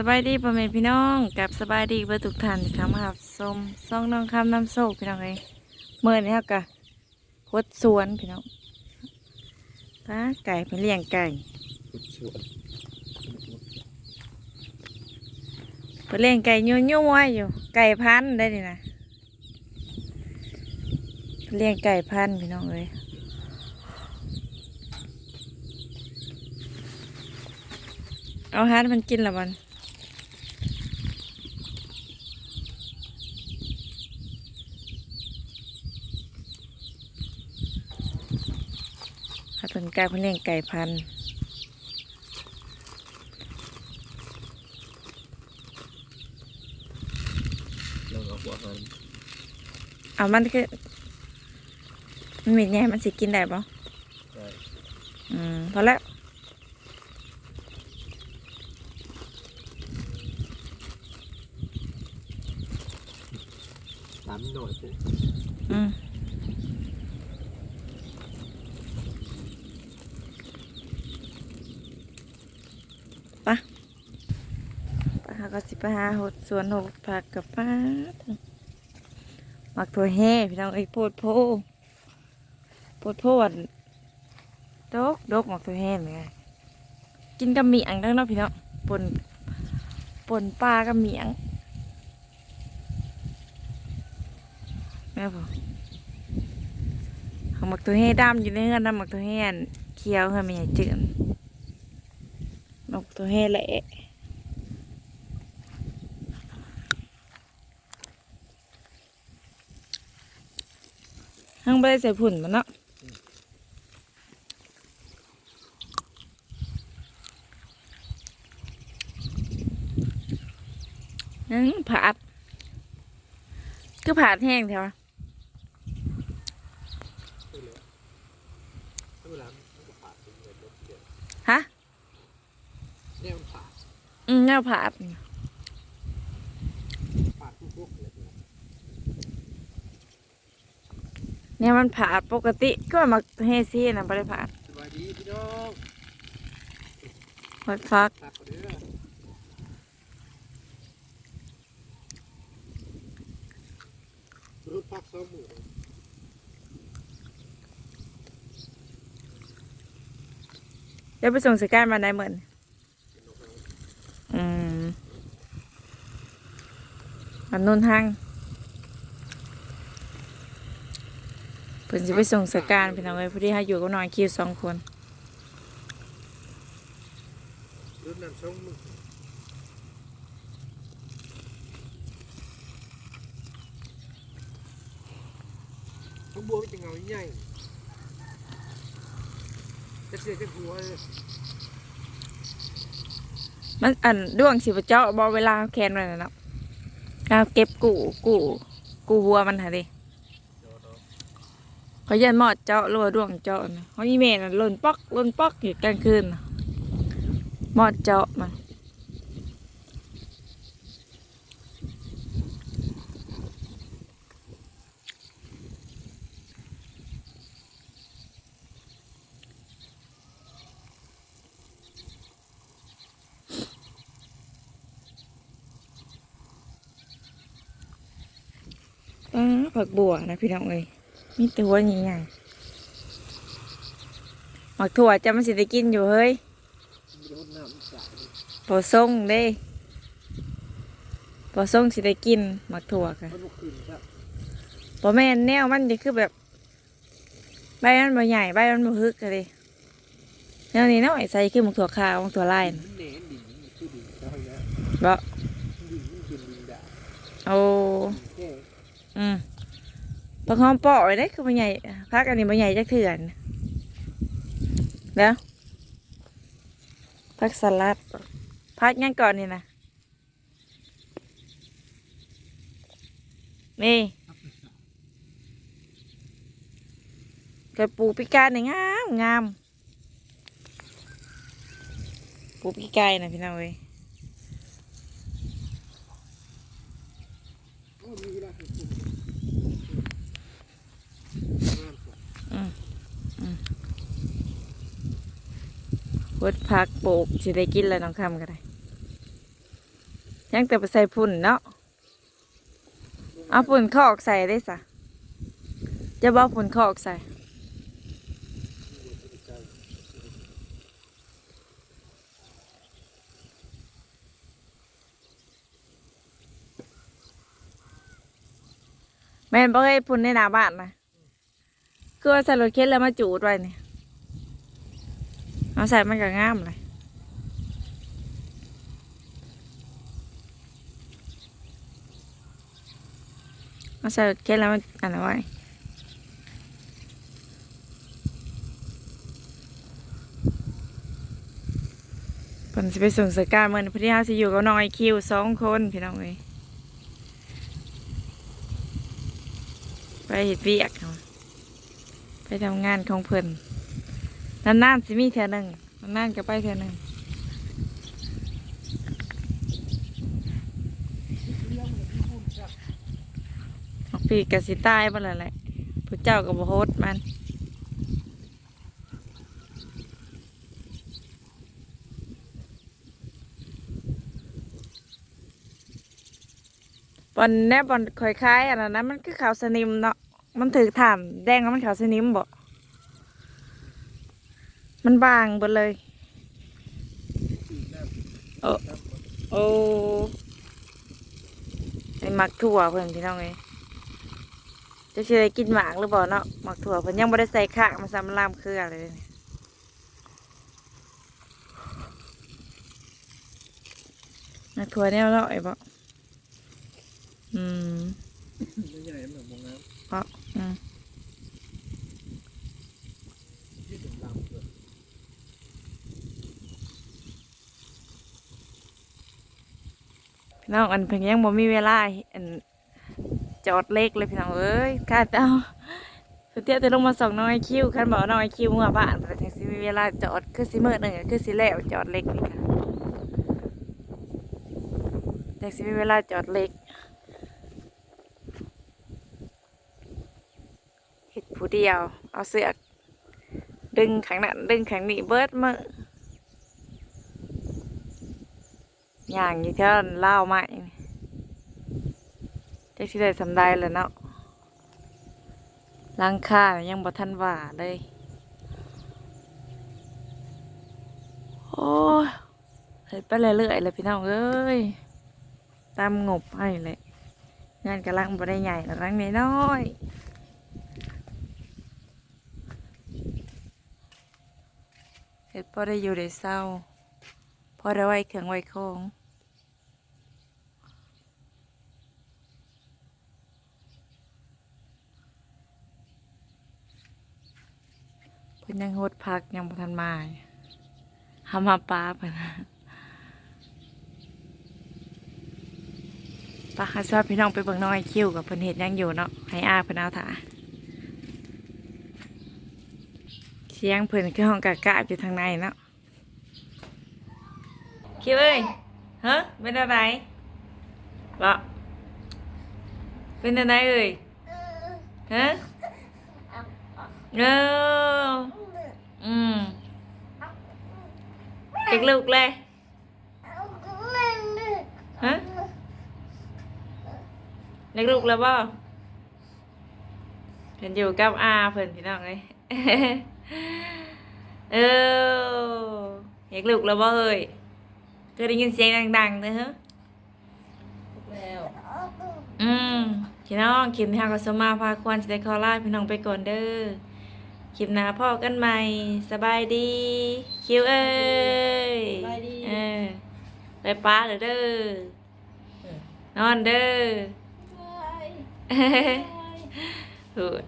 สบายดีพ่อแม่พี่น้องกับสบายดีเพื่อทุกท่านที่เข้ามารับชมซ่องน้องคำน้ำโซกพี่น้องเอ้ยเมื่อนี้ครับกะพดสวนพี่น้องป้าไก่เพิ่นเลี้ยงไก่สวนเพิ่นเลี้ยงไก่ยั่ยั่วๆอยู่ ไก่พันได้ดินะเพิ่นเลี้ยงไก่พันพี่น้องเอ้ยเอาอาหารมันกินละบัน ถ้าเป็นไก่เพิ่นเลี้ยงไก่พันธุ์ลองเอาหัวมันเอามันคือมันมีไงมันสิกินได้ปะได้อืมพอแล้วสามหน่อยสิอืมไปะ ก็สิไปหาหดสวนหดผักกับป้าหมักถั่วแห่พี่น้องไอ้โพดโพโพดโพวันดกดกหมักถั่วแห่เหมือนกันกินกับเมียงทั้งเนาะพี่น้องปนปนปลากับเมียงแม่บอกหมักถั่วแห่ดำอยู่ในเฮือนน้ำหมักถั่วแห่เขียวเฮือไม่ใหญ่เจือนหมักถั่วแห่แหละ ทั้งไม่ได้ใส่ผุ่นมันเนาะนั่นผัดก็ผัดแห้งแถวเวลามันก็ปาดเป็นเงินรถเดียวฮะเนี่ยมันปาดอืมแนวผัด ปาดพวกๆเลยนะ เนี่ยมันผัดปกติก็มาเฮซี่นะไม่ได้ผัดสบายดีพี่น้องผัดฟักตักก่อนเด้อรูปพักสองหมื่นเดี๋ยวไปส่งสการมาได้เหมือนอืมมันนุ่นทาง เพิ่นจะไปส่งสการพี่น้องเลยพอดีให้อยู่กับน้องคิวสองคนรุ่นนั้นสองหมื่นข้างบนมันจะเงาใหญ่จะเสียจะหัวเลยมันอันด้วงสิบเจ้าบอเวลาแคนไว้น่ะเนาะเอาเก็บกูกูกูหัวมันหาดิเดี๋ยวเนาะ เขายันหมอดเจาะรือว่าด้วงเจาะนะเขาอีเมนหล่นปอกล่นปอกอยู่กลางคืนหมอดเจาะมันอ้าผักบัวนะพี่น้องเอ้ย มีแตัวใหญ่ๆหมักถั่วจะมันสิได้กินอยู่เฮ้ยรถน้ำจ่ายพอส่งเด้พอส่งสิได้กินหมักถั่วกันมันบุกขึ้นครับพอแม่นแนวมันจะคือแบบ ใบมันบ่ใหญ่ใบมันบ่ฮึกเลยแนวนี้เนาะไอ้ใส่คือหมักถั่วขาวหมักถั่วลายน่ะมันแหนนดินมันคือดินแล้วนะบ่ดินมันเป็นดินด่าเอคอืมปอมเปาะไว้ได้คือบ่ใหญ่พักอันนี้บ่ใหญ่จักเถื่อนแล้วพักสลัดพักงั้นก่อนนี่นะนี่กระปูปีกายนี่งามงามปูปีกายนะพี่น้องเว้ย โอ้มีเวลาให้กินงามกว่า ว ดพักปลูกสิได้กินแล้วน้องคำก็ได้ยังแต่ไปใส่พุ่นเนาะเอาพุ่นข้าออกใส่ได้สะจะบอกพุ่นข้าออกใส่แม่นบอกให้พุ่นในหน้าบ้านนะคือว่าใส่รถเข็นแล้วมาจูดไว้เนี่ย เอาใส่มันก็งามเลยเอาใส่เกล็ดแล้วมันอันไว้เพิ่นสิไปส่งสการมื้อนี้เพิ่นที่เฮาสิอยู่กับน้องไอคิวสองคนพี่น้องเอ้ยไปเฮ็ดเวียก ไปทำงานของเพิ่น นานๆสิมีเทื่อหนึงนานๆก็ไปเทื่อหนึงออกปีกก็สิตายบ่ล่ะแหละผู้เจ้าก็บ่โฮดมันบอลแน่บอลคอยคล้ายอันนั้นะมันคือขาวสนิมเนาะมันถือถ่านแดงแล้วมันขาวสนิมบ่ มันบางหมดเลย โอ้โอ้ไอหมักถั่วเพื่อนพี่น้องเอ้ยจะเชื่อกินหมากหรือเปล่าเนาะหมักถั่วเพิ่นยังไม่ได้ใส่ข้ามาซ้ำลามเครือเลยเนี่ยหมักถั่วแนวเนาะไอ้บ่อืม ไม่ใหญ่เหมือนมองน้ เพราะอืมำยืดถึงลำเลย พี่น้องอันเพิ่นยังบ่มีเวลาอันจอดเล็กเลยพี่น้องเอ้ยข้าเจ้าเพิ่เทียวแต่ลงมาส่งน้องไอคิวคันบอกน้องไอคิวเมื่อบ้านเพิ่นจังสิมีเวลาจอดคือสิมื้อหนึ่งคือสิแล้วจอดเล็กนี่ค่ะจังสิมีเวลาจอดเล็กเฮ็ดผู้เดียว เอาเสือกดึงข้างนั้นดึงข้างนี้เบิดมือ อย่างอยู่เท่าเล่าวไม้นี่จักสิได้สำได้แล้วเนาะหลังคาน่ะยังบ่ทันว่าเลย โอ้ยเฮ็ดไปเรื่อยๆเลยพี่น้องเอ้ย ตามงบให้เลย งานกำลังบ่ได้ใหญ่กำลังน้อยเฮ็ดพอได้อยู่ได้เศร้าพอได้ไว้เครื่องไว้ของ พิ่นยังโฮดพักยังบ่ทันมาหามาปลาเพิ่นน่ะปลาหาชอบพี่น้องไปเบิ่งน้องไอคิวกับเพิ่นเฮ็ดยังอยู่เนาะให้อาเพิ่นเอาถ่าเสียงเพิ่นคือห้องกากาอยู่ทางในเนาะคิวเอ้ยฮะเป็นอะไรบ่เป็นอะไรเอ้ยฮะเออ อืมเด็กลูกเลยฮะเด็กลูกแล้วบ่เพิ่นอยู่กับอาเพิ่นพี่น้องเลยเออเด็กลูกแล้วบ่เอ้ยเคยได้ยินเสียงดังๆเด้อฮะแล้วอืมพี่น้องคลิปนี้เราก็สมมาพาควรจะได้ขอลาพี่น้องไปก่อนเด้อ คลิปหน้าพ่อกันใหม่ สบายดี คิวเอ้ยสบายดี เออไปป้าเด้อเด้อนอนเด้อพูด